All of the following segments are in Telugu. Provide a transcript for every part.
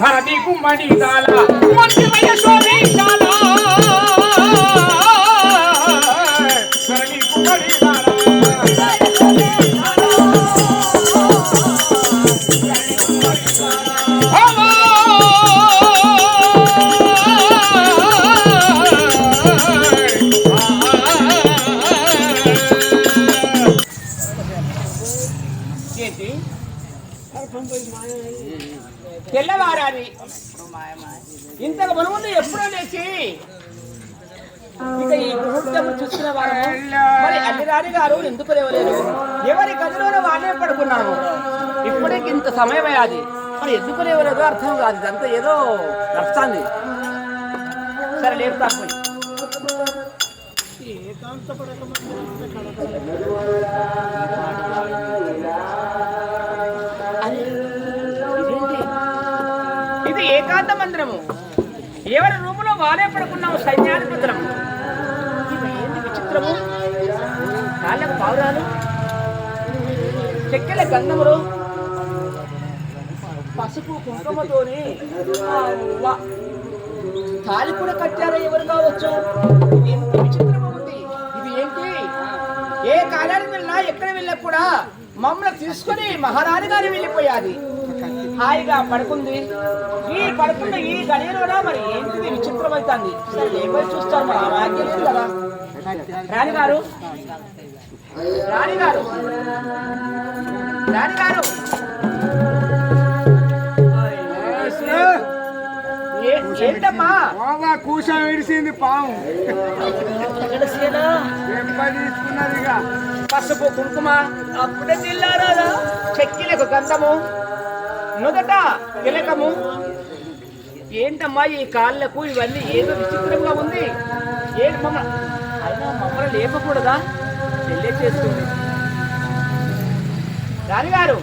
धरती को मणि डाला मंदिर में यशोदी डाला? సమయమే అది సమయం మరి ఎందుకు లేవలేదో? అర్థం కాదు. ఇదంతా ఏదో నడుస్తుంది సరే లేపుతా పోయి. ఇది ఏకాంత మందిరము. ఎవరి రూములో వారే పడుకున్నాము సైన్యాది ఇది ఏంటి విచిత్రము? కాళ్ళకు పావురాలు? చెక్కెల గంధములు? పసుపు కుంకుమతోని అవ్వ. తాళి కూడా కట్టారా ఎవరు కావచ్చు? ఎంత విచిత్రంగా ఉంది. ఇది ఏంటి? ఏ కాలానికి వెళ్ళినా ఎక్కడ వెళ్ళా కూడా మమ్మల్ని తీసుకుని మహారాణి గారి వెళ్ళిపోయాది హాయిగా పడుకుంది. ఈ పడుకున్న ఈ గడియలోనా మరి ఏంటిది? విచిత్రమైతుంది సరే లేకపోయి చూస్తాను. మరి ఆ ఆజ్ఞ కదా. రాణిగారు. రాణిగారు. రాణిగారు. బాబా కూస విడిసింది పాము? దెబ్బ తీసుకున్నది పసుపు కుంకుమ. అప్పుడే జిల్లారాదా చెక్కిలకు గంధము. నుదట తిలకము. ఏంటమ్మా ఈ కాళ్ళకు? ఇవన్నీ ఏదో విచిత్రంగా ఉంది. ఏంటి మమ్మ? అయినా మమ్మల్ని లేపకూడదా? పెళ్ళే చేస్తుంది. రాణిగారు.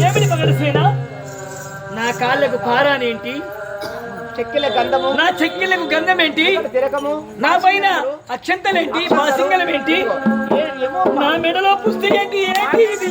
ఏమిటి మగడసేన నా కాళ్ళకు పారానేంటి చెక్కిల గంధము? నా చెక్కిళ్ళకు గంధం ఏంటి తిలకము నా పైన అక్షంతలేంటి బాసింగలం ఏంటి ఏ- ఏమో అమ్మా. నా మెడలో పుస్తకం ఏంటి ఏంటి ఇది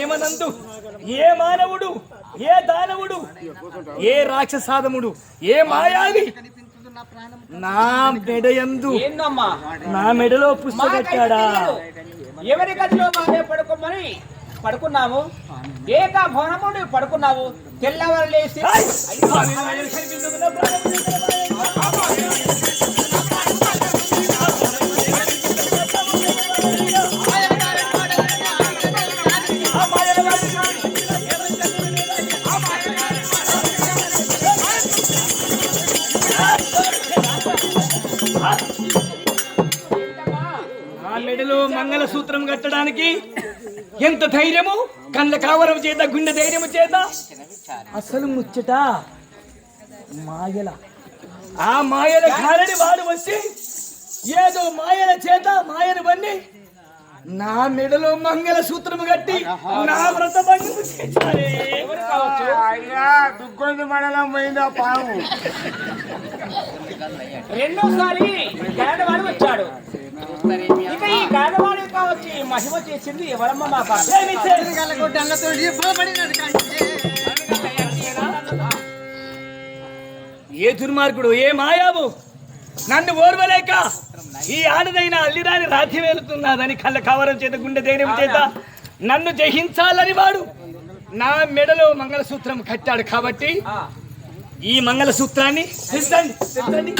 ఏమనందు? ఏ మానవుడు? ఏ దానవుడు? ఏ రాక్షసాదముడు? ఏ మాయావి? నా మెడయందు నా మెడలో పుస్తకట్టాడా ఎవరి గదిలో బాగా పడుకోమని పడుకున్నాము ఏక భవనము పడుకున్నావు? తెల్లవారు లేచి మెడలో మంగళసూత్రం కట్టడానికి? ఎంత ధైర్యము? కళ్ళ కావరం చేత గుండె ధైర్యము చేత? అసలు ముచ్చట మాయల. ఆ మాయల కారని వాడు వచ్చి ఏదో మాయల చేత మాయను బన్ని నా మెడలో మంగళ సూత్రము కట్టి నా వ్రత దుగ్గొంది మండలం పోయిందా పాము? రెండోసారి వచ్చాడు. మహిమ చేసింది ఎవరమ్మ మా ఏ దుర్మార్గుడు ఏ మాయావు నన్ను ఓర్వలేక ఈ ఆడదైన అల్లిరాని రాతి వేలుతున్నదని కళ్ళ కవరం చేత గుండె ధైర్యం చేత నన్ను జయించాలని వాడు నా మెడలో మంగళసూత్రం కట్టాడు కాబట్టి ఈ మంగళసూత్రాన్ని సూత్రాన్ని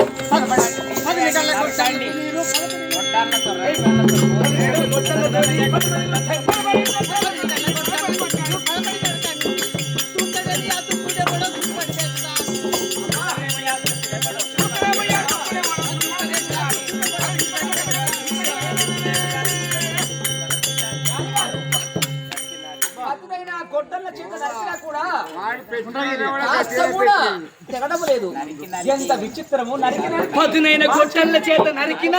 గొడ్డల చేత కాస్త కూడా తెగడం లేదు. ఎంత విచిత్రము నరికిన పదునైన గొట్టళ్ళ చేత నరికిన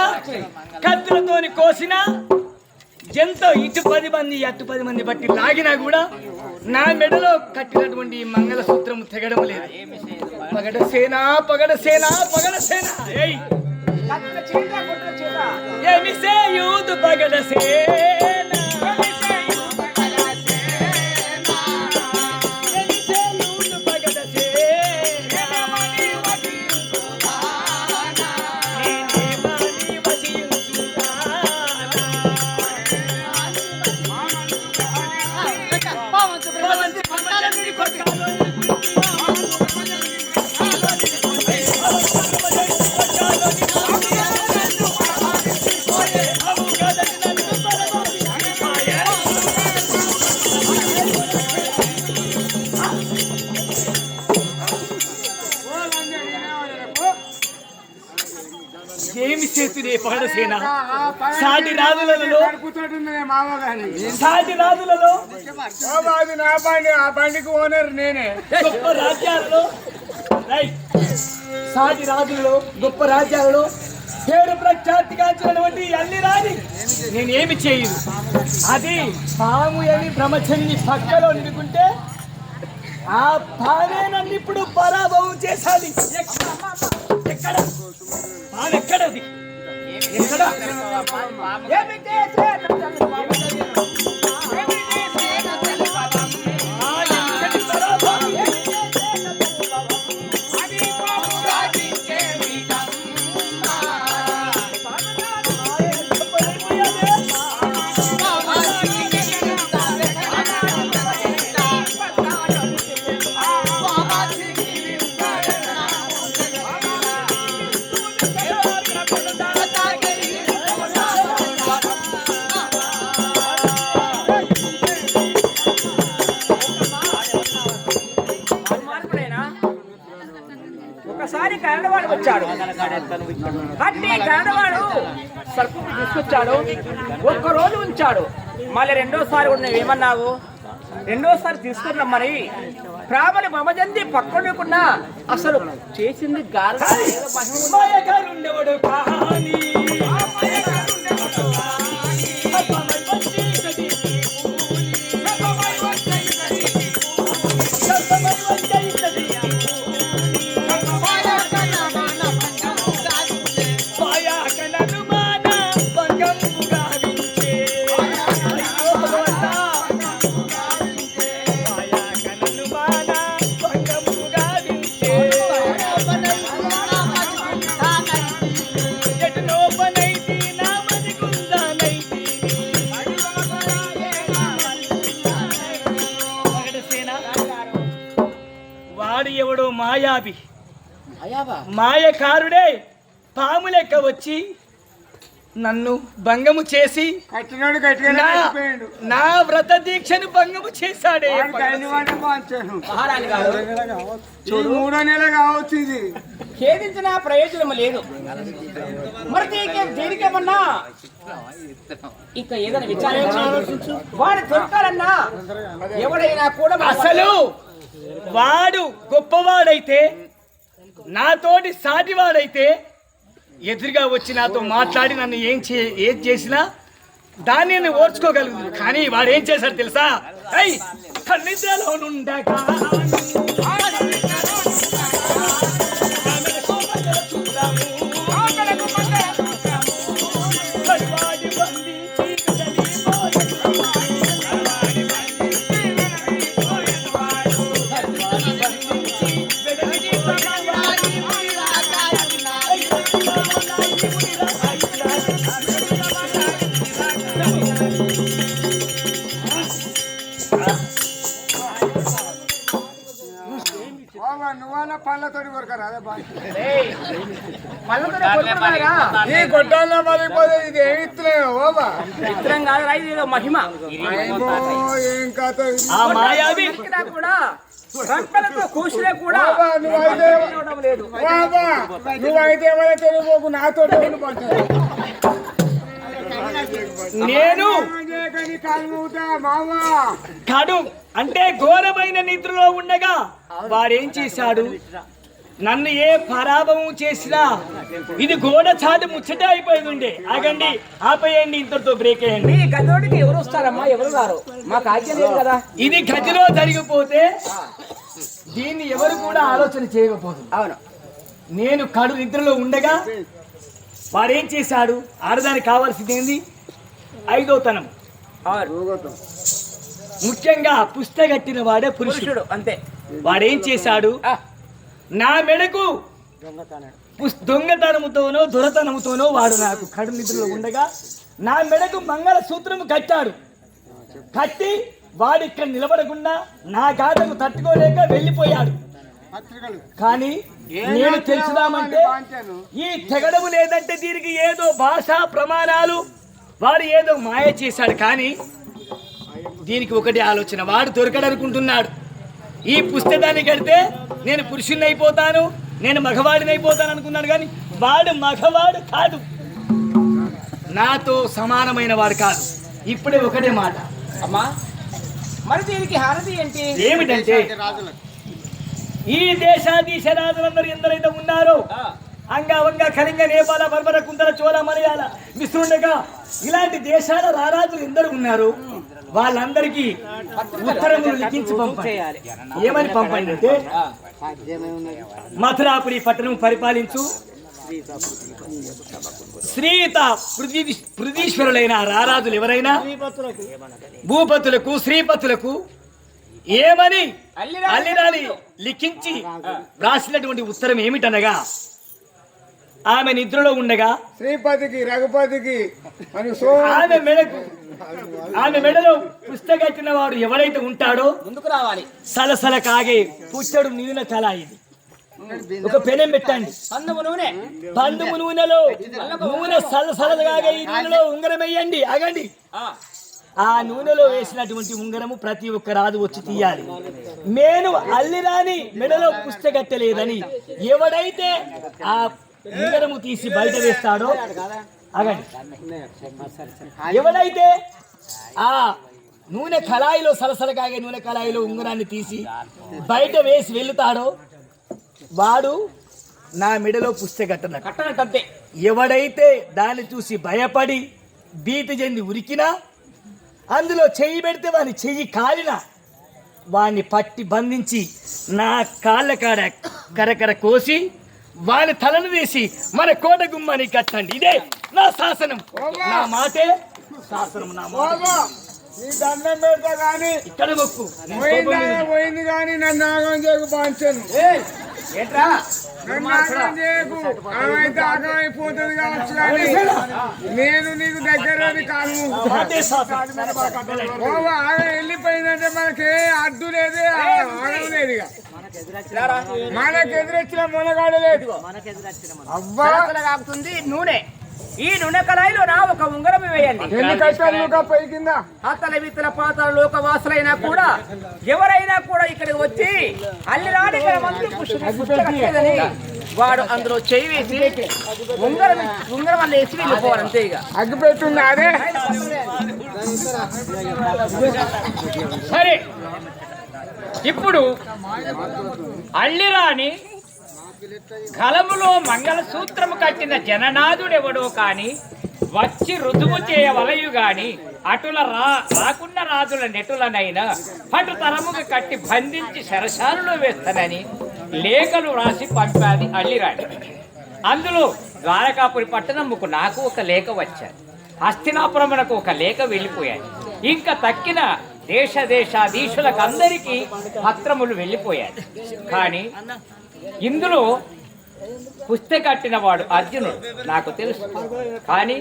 కత్తులతోని కోసిన ఎంతో ఇటు పది మంది అటు పది మంది బట్టి లాగినా కూడా నా మెడలో కట్టినటువంటి మంగళసూత్రం తెగడం లేదు. పగడ సేన పగడ సేన పగడ సేన. ఏమి సేయూదు పగడ సేన ఏమి చేతులే పగడసేన సాటి రాజులలో సాటి రాజులలో నా బండి ఆ బండికి ఓనర్ నేనే. గొప్ప రాజ్యాలలో. సాటి రాజులలో గొప్ప రాజ్యాలలో పేరు ప్రఖ్యాతిగాంచినటువంటి అల్లి రాని నేనేమి చేయదు అది పాము అని బ్రహ్మచరిని పక్కలో నిలుకుంటే ఆ పామే నన్ను ఇప్పుడు పరాభవం చేశాది. ఎక్కడ? ఎక్కడ పాము ఎక్కడది? ఎక్కడ? ఒక్కరోజు ఉంచాడు. మళ్ళీ రెండోసారి కూడా నువ్వేమన్నావు రెండోసారి తీసుకున్నాం మరి. ప్రామణ మమజంది పక్కనుకున్నా అసలు చేసింది గార. వాడు ఎవడో మాయావి. అయాబా మాయకారుడే పాము లెక్క వచ్చి నన్ను భంగము చేసి నా వ్రత దీక్షను భంగము చేశాడే మూడో నెల కావచ్చు. ఇది. ఖేదించిన ప్రయోజనం లేదు. మరి దీనికి దీనికేమన్నా? ఇంకా ఏదైనా విచారించు వాడు దొరకాలన్నా ఎవడైనా కూడా అసలు వాడు గొప్పవాడైతే నాతోటి సాటివాడైతే ఎదురుగా వచ్చి నాతో మాట్లాడి నన్ను ఏం చే ఏం చేసినా దాన్ని నేను ఓర్చుకోగలుగుతుంది కానీ వాడు ఏం చేశాడు తెలుసా? ఐ కన్నిద్రలో నుండగా ఈ గొడ్డల్లో ఇది ఏమి ఇస్తున్నాయో బాబా? చిత్రం కాదు రా, ఇది ఏదో మహిమ. ఏం కథ ఇది? ఆ మాయావి. ఇక్కడ కూడా రంపలతో కూసినా కూడా బాబా నువ్వైతే చూడడం లేదు బాబా నువ్వైతే ఎవరైతే పోకు నాతో నేను అంటే ఘోరమైన నిద్రలో ఉండగా వాడేం చేశాడు? నన్ను ఏ పరాభవం చేసినా ఇది గోడ చాటు ముచ్చట అయిపోయి ఉండే. ఆగండి ఆపేయండి ఇంతటితో బ్రేక్ వేయండి. ఈ ఎవరు వస్తారమ్మా? ఎవరు రారు? మాకు ఆజ్ఞ లేదు కదా? ఇది గదిలో జరిగిపోతే దీన్ని ఎవరు కూడా ఆలోచన చేయకపోదు. అవును. నేను కడు నిద్రలో ఉండగా వాడేం చేశాడు? ఆడదానికి కావాల్సింది ఏంది? ఐదో తనం ముఖ్యంగా పుస్తకట్టిన వాడే పురుషుడు. అంతే. వాడేం చేశాడు? నా మెడకు దొంగతనముతోనో దొరతనముతోనో వాడు నాకు కడు నిద్రలో ఉండగా నా మెడకు మంగళ సూత్రము కట్టాడు. కట్టి వాడు ఇక్కడ నిలబడకుండా నా గాథకు తట్టుకోలేక వెళ్ళిపోయాడు. కానీ నేను తెలుసుదామంటే ఈ తెగడము లేదంటే దీనికి ఏదో భాషా ప్రమాణాలు. వాడు ఏదో మాయ చేశాడు కానీ దీనికి ఒకటి ఆలోచన. వాడు దొరకడనుకుంటున్నాడు. ఈ పుస్తకాన్ని కడితే నేను పురుషుణ్ణి అయిపోతాను నేను మగవాడిని అయిపోతాను అనుకున్నాను కానీ వాడు మగవాడు కాదు. నాతో సమానమైన వాడు కాదు. ఇప్పుడే ఒకటే మాట. అమ్మా. మరి దీనికి హారతి ఏంటి? ఏమిటంటే ఈ దేశాధీశ రాజులందరూ ఎందరైతే ఉన్నారో అంగవంగ కళింగ నేపాల బర్బర కుంతల చోళ మలయాళ విశ్రుండగా ఇలాంటి దేశాల రారాజులు ఎందరు ఉన్నారు? వాళ్ళందరికీ ఉత్తరములు లిఖించి పంపండి. చేయాలి. ఏమని పంపండి అంటే మథురాపురి పట్టణం పరిపాలించు. శ్రీత పృథ్వీ పృథీశ్వరులైన రారాజులు ఎవరైనా? భూపతులకు శ్రీపతులకు ఏమని అల్లిరాని లిఖించి రాసినటువంటి ఉత్తరం ఏమిటనగా ఆమె నిద్రలో ఉండగా శ్రీపతికి రఘుపతికి ఆమె మెడకు ఆమె మెడలో పుస్తకట్టిన వాడు ఎవరైతే ఉంటాడో ముందుకు రావాలి. సలసల కాగే పుచ్చడు నిలిన కళ ఇది. ఒక పెనం పెట్టండి. నూనె. పందుము నూనెలో నూనె సలసలగా ఈ నూనెలో ఉంగరం వేయండి. ఆగండి. ఆ, నూనెలో వేసినటువంటి ఉంగరము ప్రతి ఒక్క రాజు వచ్చి తీయాలి. నేను అల్లిరాని మెడలో పుస్తకట్టలేదని ఎవడైతే ఆ ఉంగరము తీసి బయట వేస్తాడో అగండి ఎవడైతే ఆ నూనె కళాయిలో సలసలకాగే నూనె కళాయిలో ఉంగరాన్ని తీసి బయట వేసి వెళ్తాడో వాడు నా మెడలో పుస్తకట్టనట్టు కట్టనట్టు. అంతే ఎవడైతే దాన్ని చూసి భయపడి భీతి చెంది ఉరికినా అందులో చెయ్యి పెడితే వాని చెయ్యి కాలిన వాణ్ణి పట్టి బంధించి నా కాళ్ళ కాడ కరకర కోసి వాని తలను తీసి మన కోట గుమ్మని కట్టండి. ఇదే నా శాసనం. నా మాటే శాసనం నా మాట. బాబా నీ దండం పెడతా కానీ ఇక్కడ మొక్కు. నేను కోపం పోయిందా కానీ నన్ను ఆగం చేయకు బాంచను ఏయ్, ఏంట్రా? నన్ను ఆగం చేయకు ఆమెతే ఆగం అయిపోతుంది కావచ్చు కానీ నేను నీకు దగ్గర కాను. ఆగం వెళ్ళిపోయిందంటే మనకి అడ్డు లేదు ఆగం లేదు ఇక. మనకు ఎదురొచ్చిన మునగాడు లేదు. కాగుతుంది నూనె. ఈ నూనె కళాయిలో నా ఒక ఉంగరం వేయండి. ఎన్ని కష్టాలు కింద? అతల విత్తల పాతల లోక వాసులైనా కూడా ఎవరైనా కూడా ఇక్కడికి వచ్చి అల్లిరాని మంత్రి పుష్పకట్టేదని వాడు అందులో చేయి వేసి ఉంగరం ఉంగరం వల్ల వేసి వెళ్ళిపోవాలి అంతే ఇక. అగ్గి పెట్టుంది అదే? సరే. ఇప్పుడు అల్లిరాని కలములో మంగళసూత్రము కట్టిన జననాథుడెవడో కాని వచ్చి రుజువు చేయవలయు గాని అటుల రా రాకున్న రాజుల నెటులనైనా అటు తరముగా కట్టి బంధించి శరశాలలో వేస్తానని లేఖలు రాసి పంపాది అల్లిరాణి అందులో ద్వారకాపురి పట్టణముకు నాకు ఒక లేఖ వచ్చాను హస్తినాపురమునకు ఒక లేఖ వెళ్ళిపోయాయి. ఇంకా తక్కిన దేశ దేశాధీశులకు అందరికీ పత్రములు వెళ్ళిపోయాయి. కానీ ఇందులో పుస్తకట్టిన వాడు అర్జునుడు నాకు తెలుసు. కానీ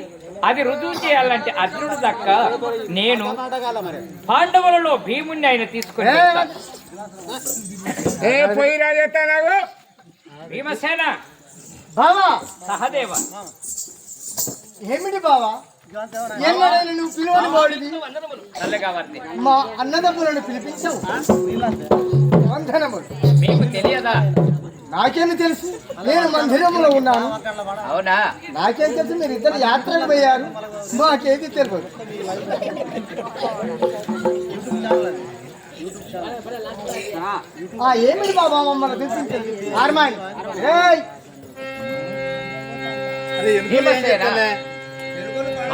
అది రుజువు చేయాలంటే అర్జునుడు దక్క నేను పాండవులలో భీముణ్ణి ఆయన తీసుకుని భీమసేన సహదేవ. ఏమిటి బావా? ఎన్నడైనా నువ్వు పిలువని వాడివి? చల్లగా వర్ది మా అన్నదమ్ములను పిలిపించవు? వందనములు మీకు తెలియదా? నాకేమి తెలుసు? నేను మందిరంలో ఉన్నాను. అవునా? నాకేం తెలుసు? మీరు ఇద్దరు యాత్రకు పోయారు. మాకేది తెలియదు ఏమిటి బాబా మమ్మల్ని పిలిపించింది? ఆర్మాయి.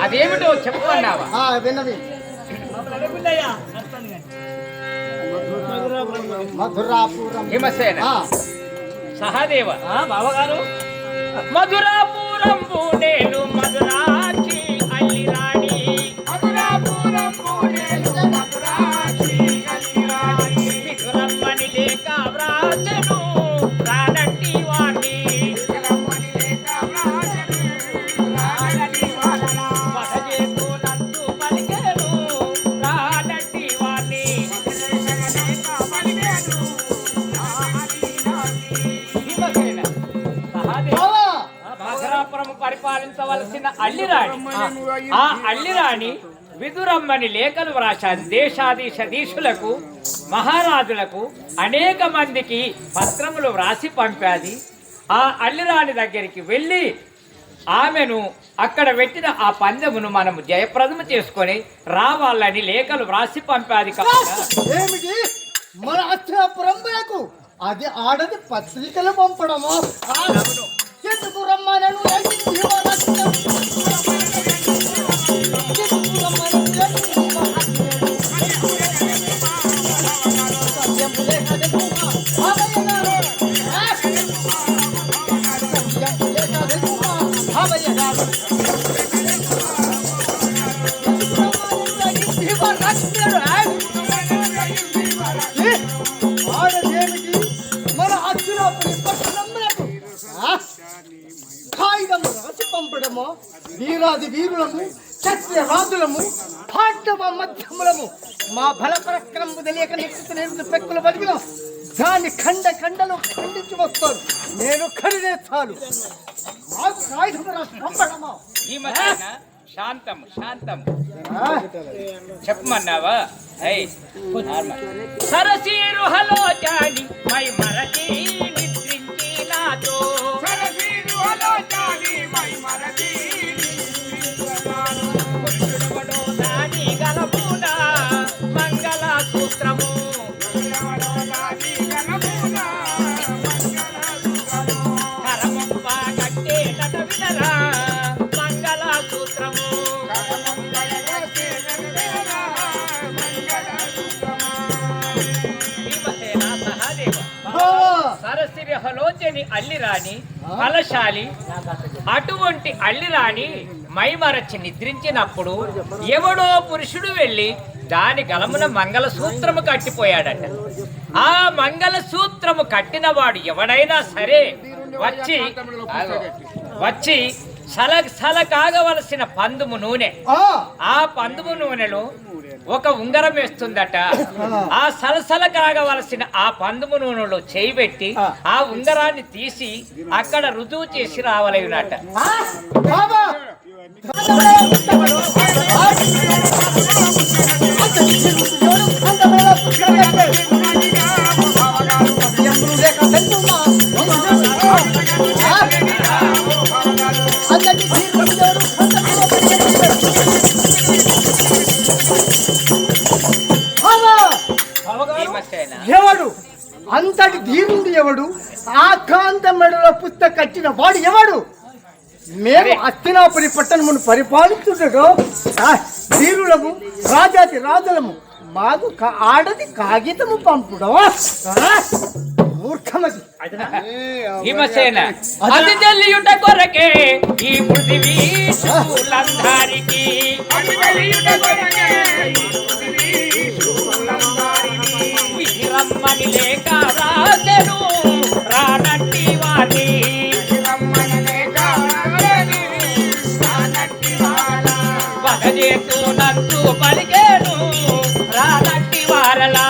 అదేమిటో చెప్పమన్నావా? ఆ విన్నవి. మధురాపురం. భీమసేన ఆ, సహదేవ. బావగారు. మధురాపురంబు నేను పరిపాలించవలసిన అల్లిరాణి. ఆ అల్లిరాణి విదురమ్మని లేఖలు వ్రాశాది దేశాధీశ దీశులకు మహారాజులకు అనేక మందికి పత్రములు వ్రాసి పంపాది. ఆ అల్లిరాణి దగ్గరికి వెళ్ళి ఆమెను అక్కడ పెట్టిన ఆ పందెమును మనము జయప్రదము చేసుకొని రావాలని లేఖలు వ్రాసి పంపాది ఏమిటి? మన అది ఆడది పత్రికలు పంపడము? ఎందుకు వీరాది వీరులము సత్య రాజులము పాండవ మధ్యములము. మా బల పరక్రమము తెలియక నెక్కి నేను పెక్కులు బతికిన దాన్ని ఖండ ఖండలు ఖండించి వస్తాను నేను ఖరీదే చాలు. శాంతం శాంతం? చెప్పమన్నావా? సరసీరు హలో జాని మై మరచి నిద్రించి నాతో. హలోచని అల్లిరాణి బలశాలి అటువంటి అల్లిరాణి మైమరచి నిద్రించినప్పుడు ఎవడో పురుషుడు వెళ్ళి దాని గలమున మంగళ సూత్రము కట్టిపోయాడట ఆ మంగళ సూత్రము కట్టినవాడు ఎవడైనా సరే వచ్చి వచ్చి సల సల కాగవలసిన పందుము నూనె! ఆ పందుము నూనెలో ఒక ఉంగరం వేస్తుందట ఆ సలసల కాగవలసిన ఆ పందుము నూనెలో చేయి పెట్టి ఆ ఉంగరాన్ని తీసి అక్కడ రుజువు చేసి రావలేనట ఆ! ఎవడు? అంతటి ధీరుడు ఎవడు? ఆ కాంత మెడలో పుస్త కట్టిన వాడు ఎవడు? మేము అస్తినాపురి పట్టణమును పరిపాలించుటకు ఆ, ధీరులము రాజాది రాజులము మాకు ఆడది కాగితము పంపుడు మూర్ఖమది. భీమసేన అది. తెలియుట కొరకే ఈ పృథివీ శూలంధారికి అది తెలియుట కొరకే. విరమ్మని లేక రాజెను రానట్టి వాణి. వదజేతు నందు పలికేను రానట్టి వారలా.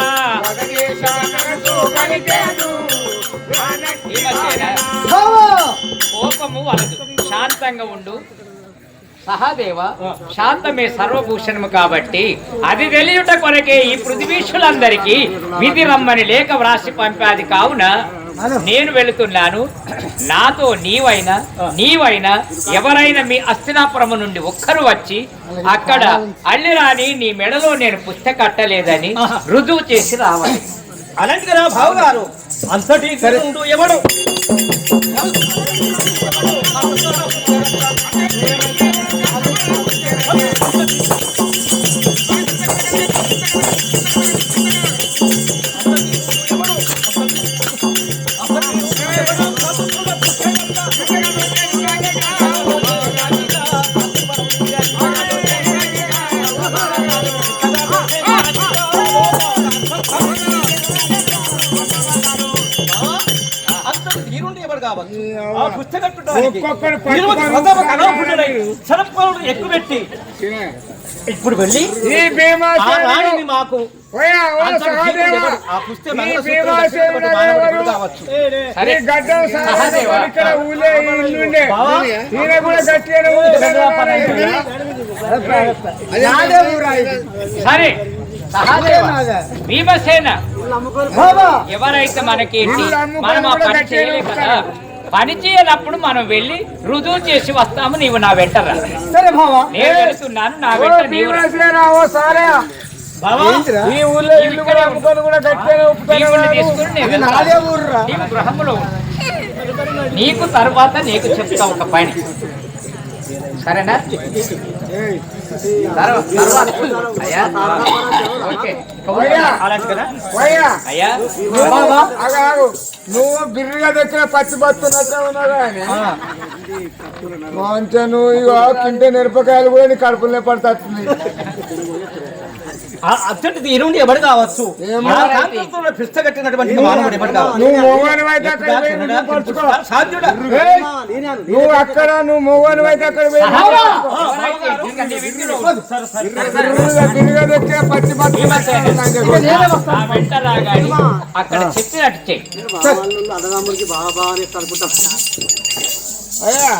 కోపము వలదు. శాంతంగా ఉండు. సహదేవ శాంతమే సర్వభూషణము కాబట్టి అది తెలియుట కొరకే ఈ పృథ్వీషులందరికీ విధి రమ్మని లేఖ వ్రాసి పంపాది కావున నేను వెళుతున్నాను. నాతో నీవైనా నీవైనా ఎవరైనా మీ అస్తినాపురం నుండి ఒక్కరు వచ్చి అక్కడ అల్లిరాని నీ మెడలో నేను పుస్తక కట్టలేదని రుజువు చేసి రావాలి. అలాంటి కదా బావు గారు అంతటి కరెంటు ఎవడు? అంతటి బావా. ఈయన కూడా గట్టిగానే సరే భీమసేన. ఎవరైతే అమ్ముకొని మనం ఆ పని గట్టిగానే చేయలే కదా. పని చేయనప్పుడు మనం వెళ్ళి రుజువు చేసి వస్తాము నీవు నా వెంట రా. సరే బావా నేను వెళ్తున్నాను నా వెంట నీవు ఈ ఊళ్ళో ఇల్లు కూడా అమ్ముకొని కూడా గట్టిగానే భీముడిని ఒప్పుతారు తీసుకుని నేను వెళ్తాను. నాదే ఊర్రా. నీవు గృహంలో ఉండు. నీకు తర్వాత నీకు చెప్తా ఒక పని. సరేనా? తర్వా- తర్వాత. అయ్యా. ఓకే. అయ్యా. నువ్వు బిర్రిగా తెచ్చిన పచ్చి బతున్నట్టే ఉన్నావు కానీ మంచిగా నువ్వు ఇగో తింటే మిరపకాయలు కూడా నీ కడుపులే పడుతుంది ఎవడు కావచ్చు? మానవుడు ఎవడు నువ్వు అక్కడ నువ్వు మొగను అయితే అక్కడ తెచ్చిన పచ్చి అయ్యా.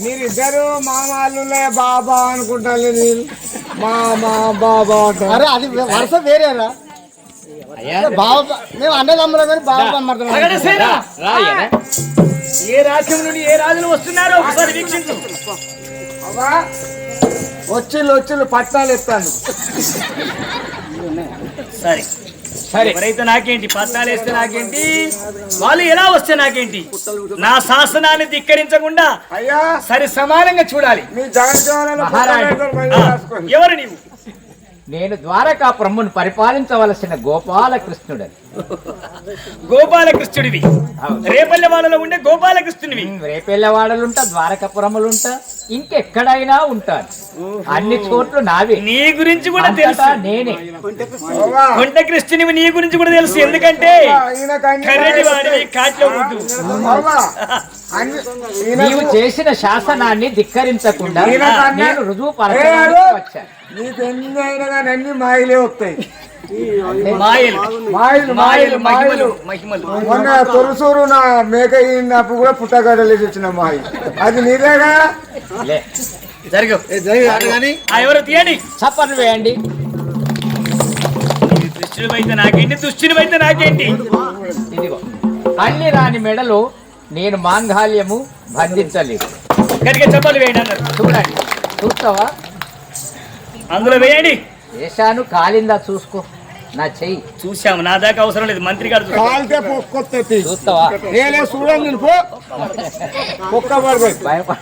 మీరిద్దరు మామాళ్ళులే బాబా అనుకుంటాను నేను మామా బాబా అరే అది వరుస వేరేరా మేము అన్నదమ్ములం కానీ అయ్యా. ఏ రాజ్యం నుండి ఏ రాజులు వస్తున్నారో ఒకసారి వీక్షించు. వచ్చిళ్ళు వచ్చిళ్ళు పట్టాలు ఎత్తాను. సరే. సరే. ఎవరైతే నాకేంటి పత్రాలు వేస్తే నాకేంటి వాళ్ళు ఎలా వస్తే నాకేంటి? నా శాసనాన్ని ధిక్కరించకుండా అయ్యా. సరి సమానంగా చూడాలి. మీ ఎవరు నీవు? నేను ద్వారకాపురమును పరిపాలించవలసిన గోపాలకృష్ణుడు గోపాలకృష్ణుడివి. రేపల్లె వాళ్ళలో ఉండే గోపాలకృష్ణుడివి రేపెళ్ళవాడలుంటా ద్వారకాపురములుంటా ఇంకెక్కడైనా ఉంటాను. అన్ని చోట్ల నావే. నీ గురించి కూడా తెలుసు. నేనే. అవ్వా కొండ కృష్ణునివి నీ గురించి కూడా తెలుసు. ఎందుకంటే కర్రెటి వాడివి కాట్లో నీవు చేసిన శాసనాన్ని ధిక్కరించకుండా నేను రుజువు పరచడానికి. వచ్చాను. నీకు ఎన్ని అయినా కానీ అన్ని మాయలే వస్తాయి. మాయలు. మాయలు మాయలు మాయలు మహిమలు మాయలు. మహిమలు మొన్న తొలసూరు నా మేక ఈనప్పుడు కూడా పుట్టగడ్డలేసి వచ్చిన మాయ. అది నీదేగా? ఎవరు తీయండి. చప్పట్లు వేయండి. నాకేంటి? నాకేంటి? ఇదిగో అన్ని రాని మెడలో నేను మాంగాల్యము బంధించలేదు. గట్టిగా చెప్పాలి వేయండి అన్నారు. చూడండి. చూస్తావా? అందులో వేయండి. వేశాను కాలిందా చూసుకో. నా చెయ్యి. చూసాము నా దాకా అవసరం లేదు మంత్రి గారు చూస్తారు. కాలితే పొక్కొత్తది చూస్తావా? నేనే చూడండి భయపడ